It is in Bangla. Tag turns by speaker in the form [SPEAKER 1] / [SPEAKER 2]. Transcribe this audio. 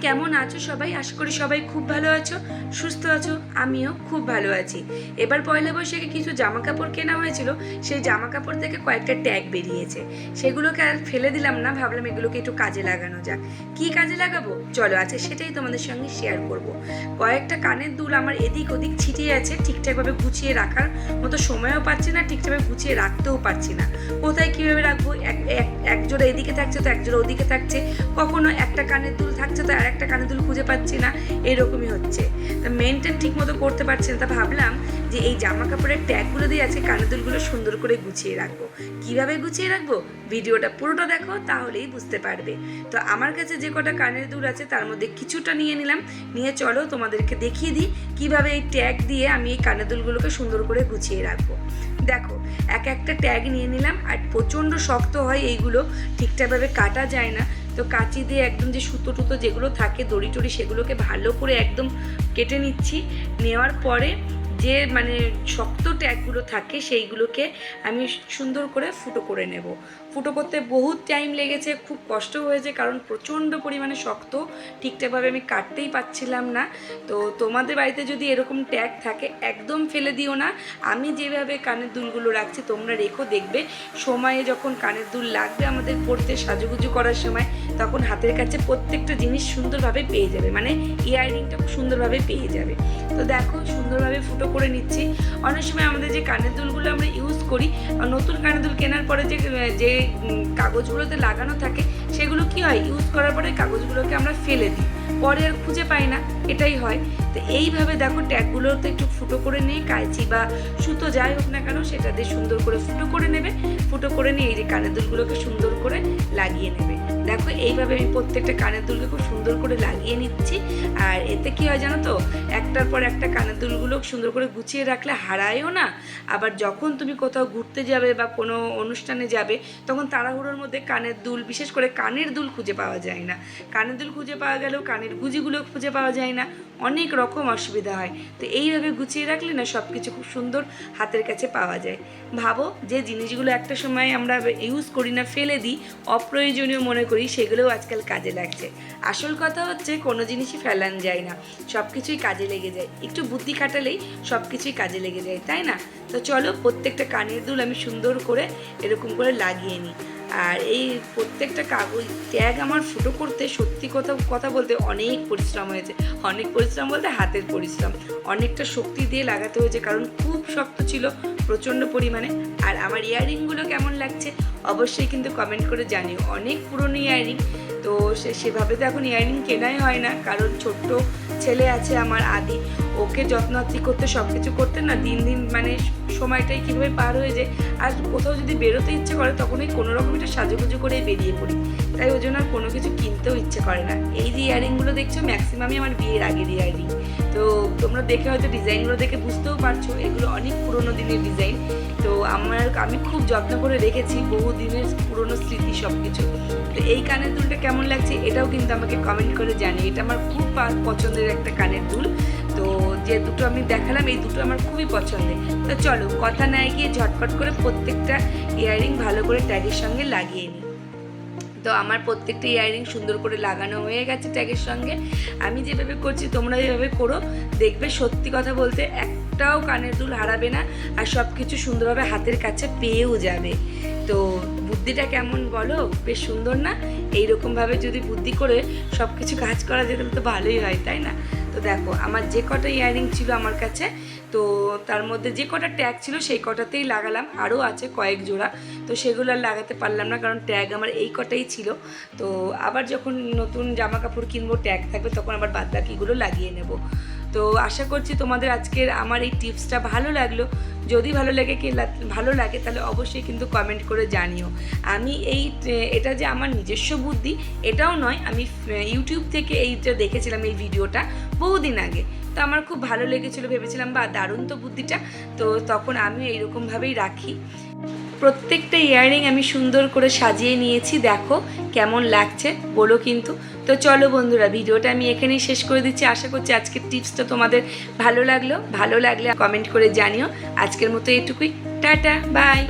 [SPEAKER 1] কেমন আছো সবাই? আশা করি সবাই খুব ভালো আছো, সুস্থ আছো, আমিও খুব ভালো আছি। এবার পয়লা বৈশাখে কিছু জামা কাপড় কেনা হয়েছিল, সেই জামা কাপড় থেকে কয়েকটা ট্যাগ বেরিয়েছে। সেগুলোকে আর ফেলে দিলাম না, ভাবলাম এগুলোকে একটু কাজে লাগানো যাক। কি কাজে লাগাবো? চলো আছে সেটাই তোমাদের সঙ্গে শেয়ার করব। কয়েকটা কানের দুল আমার এদিক ওদিক ছিটিয়ে আছে ঠিকঠাকভাবে গুছিয়ে রাখার মতো সময়ও পাচ্ছি না ঠিকঠাকভাবে গুছিয়ে রাখতেও পারছি না। কোথায় কীভাবে রাখব? এক, এক- এক এদিকে থাকছে তো এক জোড়া ওদিকে থাকছে। কখনো একটা কানের দুল থাকছে তো আর একটা কানের দুল খুঁজে পাচ্ছি না, এরকমই হচ্ছে। তা মেনটেন ঠিক মতো করতে পারছি না, তা ভাবলাম যে এই জামা কাপড়ের ট্যাগগুলো দিয়ে আছে কানের দুলগুলো সুন্দর করে গুছিয়ে রাখব। কীভাবে গুছিয়ে রাখব? ভিডিওটা পুরোটা দেখো, তাহলেই বুঝতে পারবে। তো আমার কাছে যে কটা কানের দুল আছে, তার মধ্যে কিছুটা নিয়ে নিলাম। নিয়ে চলো তোমাদেরকে দেখিয়ে দিই কীভাবে এই ট্যাগ দিয়ে আমি এই কানের দুলগুলোকে সুন্দর করে গুছিয়ে রাখব। দেখো, এক একটা ট্যাগ নিয়ে নিলাম, আর প্রচণ্ড শক্ত হয় এইগুলো। ঠিকঠাকভাবে কাটা যায় না। তো কাঁচি দিয়ে একদম যে সুতো টুতো যেগুলো থাকে, দড়ি টড়ি সেগুলোকে ভালো করে একদম কেটে নিচ্ছি। নেওয়ার পরে যে মানে শক্ত ট্যাগগুলো থাকে, সেইগুলোকে আমি সুন্দর করে ফুটো করে নেব। ফুটো করতে বহুত টাইম লেগেছে, খুব কষ্ট হয়েছে কারণ প্রচণ্ড পরিমাণে শক্ত, ঠিকঠাকভাবে আমি কাটতেই পাচ্ছিলাম না। তো তোমাদের বাড়িতে যদি এরকম ট্যাগ থাকে, একদম ফেলে দিও না। আমি যেভাবে কানের দুলগুলো রাখছি, তোমরা রেখো, দেখবে সময়ে যখন কানের দুল লাগবে আমাদের পড়তে, সাজুগুজু করার সময়, তখন হাতের কাছে প্রত্যেকটা জিনিস সুন্দরভাবে পেয়ে যাবে। মানে ইয়াররিংটা সুন্দরভাবে পেয়ে যাবে। তো দেখো, সুন্দরভাবে ফুটো করে নিচ্ছি। অনেক সময় আমাদের যে কানের দুলগুলো আমরা ইউজ করি, নতুন কানের দুল কেনার পরে যে যে কাগজগুলোতে লাগানো থাকে, সেগুলো কি হয়? ইউজ করার পরে কাগজগুলোকে আমরা ফেলে দিই। পরে আর খুঁজে পাই না, এটাই হয়। তো এইভাবে দেখো ট্যাগগুলোতে একটু ফুটো করে নিয়ে কাঁচি বা সুতো যাই হোক না কেন, সেটা দিয়ে সুন্দর করে ফুটো করে নেবে। ফুটো করে নিয়ে এই যে কানের দুলগুলোকে সুন্দর করে লাগিয়ে নেবে। দেখো, এইভাবে আমি প্রত্যেকটা কানের দুলকে খুব সুন্দর করে লাগিয়ে নিচ্ছি। আর এতে কি হয় জানো তো? একটার পর একটা কানের দুলগুলো সুন্দর করে গুছিয়ে রাখলে হারায়ও না। আবার যখন তুমি কোথাও ঘুরতে যাবে বা কোনো অনুষ্ঠানে যাবে, তখন তাড়াহুড়োর মধ্যে কানের দুল, বিশেষ করে কানের দুল খুঁজে পাওয়া যায় না। কানের দুল খুঁজে পাওয়া গেলেও কানের গুজিগুলো খুঁজে পাওয়া যায় না। অনেক রকম অসুবিধা হয়। তো এইভাবে গুছিয়ে রাখলে না সব কিছু খুব সুন্দর হাতের কাছে পাওয়া যায়। ভাবো, যে জিনিসগুলো একটা সময় আমরা ইউজ করি না, ফেলে দিই, অপ্রয়োজনীয় মনে করি। সেগুলোও আজকাল কাজে লাগছে। আসল কথা হচ্ছে কোনো জিনিসই ফেলান যায় না। সব কিছুই কাজে লেগে যায়। একটু বুদ্ধি খাটালেই সব কিছুই কাজে লেগে যায়, তাই না? তো চলো প্রত্যেকটা কানের দুল আমি সুন্দর করে এরকম করে লাগিয়ে নিই। আর এই প্রত্যেকটা কাগজ ট্যাগ আমার ফুটো করতে সত্যি কথা কথা বলতে অনেক পরিশ্রম হয়েছে। অনেক পরিশ্রম বলতে হাতের পরিশ্রম। অনেকটা শক্তি দিয়ে লাগাতে হয়েছে, কারণ খুব শক্ত ছিল, প্রচণ্ড পরিমাণে। আর আমার ইয়াররিংগুলো কেমন লাগছে, অবশ্যই কিন্তু কমেন্ট করে জানিও। অনেক পুরনো ইয়াররিং তো সে সেভাবে তো এখন ইয়াররিং কেনাই হয় না। কারণ ছোট্ট ছেলে আছে আমার আদি। ওকে যত্নার্থী করতে সব কিছু করতে না দিন দিন মানে সময়টাই কীভাবে পার হয়ে যায়, আর কোথাও যদি বেরোতে ইচ্ছে করে তখন ওই কোনো রকম একটা সাজুগুজু করে বেরিয়ে পড়ি। তাই ওই জন্য আর কোনো কিছু কিনতেও ইচ্ছে করে না। এই যে ইয়াররিংগুলো দেখছ ম্যাক্সিমামই আমার বিয়ের আগের ইয়াররিং। তো তোমরা দেখে হয়তো ডিজাইনগুলো দেখে বুঝতেও পারছ, এগুলো অনেক পুরোনো দিনের ডিজাইন। তো আমার, আমি খুব যত্ন করে রেখেছি, বহু দিনের পুরনো স্মৃতি সব কিছু তো এই কানের দুলটা কেমন লাগছে এটাও কিন্তু আমাকে কমেন্ট করে জানি এটা আমার খুব পছন্দের একটা কানের দুল। তো যে দুটো আমি দেখালাম, এই দুটো আমার খুবই পছন্দের। তো চলো, কথা না গিয়ে ঝটপট করে প্রত্যেকটা ইয়াররিং ভালো করে ট্যাগের সঙ্গে লাগিয়ে নিই। তো আমার প্রত্যেকটা ইয়াররিং সুন্দর করে লাগানো হয়ে গেছে ট্যাগের সঙ্গে। আমি যেভাবে করছি তোমরা যেভাবে করো, দেখবে সত্যি কথা বলতে একটাও কানের দুল হারাবে না, আর সব কিছু সুন্দরভাবে হাতের কাছে পেয়েও যাবে। তো বুদ্ধিটা কেমন বলো? বেশ সুন্দর না? এইরকমভাবে যদি বুদ্ধি করে সব কিছু কাজ করা যেত তো ভালোই হয়, তাই না? তো দেখো, আমার যে কটা ইয়াররিং ছিল আমার কাছে, তো তার মধ্যে যে কটা ট্যাগ ছিল সেই কটাতেই লাগালাম। আরও আছে কয়েক জোড়া, তো সেগুলো আর লাগাতে পারলাম না, কারণ ট্যাগ আমার এই কটাই ছিল। তো আবার যখন নতুন জামা কাপড় কিনবো, ট্যাগ থাকবে, তখন আবার বাদ বাকিগুলো লাগিয়ে নেব। তো আশা করছি তোমাদের আজকের আমার এই টিপসটা ভালো লাগল। যদি ভালো লাগে কি ভালো লাগে তাহলে অবশ্যই কিন্তু কমেন্ট করে জানিও। আমি এই, এটা যে আমার নিজস্ব বুদ্ধি, এটাও নয়, আমি ইউটিউব থেকে এইটা দেখেছিলাম এই ভিডিওটা বহুদিন আগে। তো আমার খুব ভালো লেগেছিলো, ভেবেছিলাম বা দারুণ তো বুদ্ধিটা। তো তখন আমি এইরকমভাবেই রাখি। প্রত্যেকটা ইয়াররিং আমি সুন্দর করে সাজিয়ে নিয়েছি, দেখো কেমন লাগছে, বলো কিন্তু। তো চলো বন্ধুরা, ভিডিওটা আমি এখানেই শেষ করে দিচ্ছি। আশা করছি আজকের টিপসটা তোমাদের ভালো লাগল। ভালো লাগলে কমেন্ট করে জানিও। আজকের মতো এটুকুই। Tata bye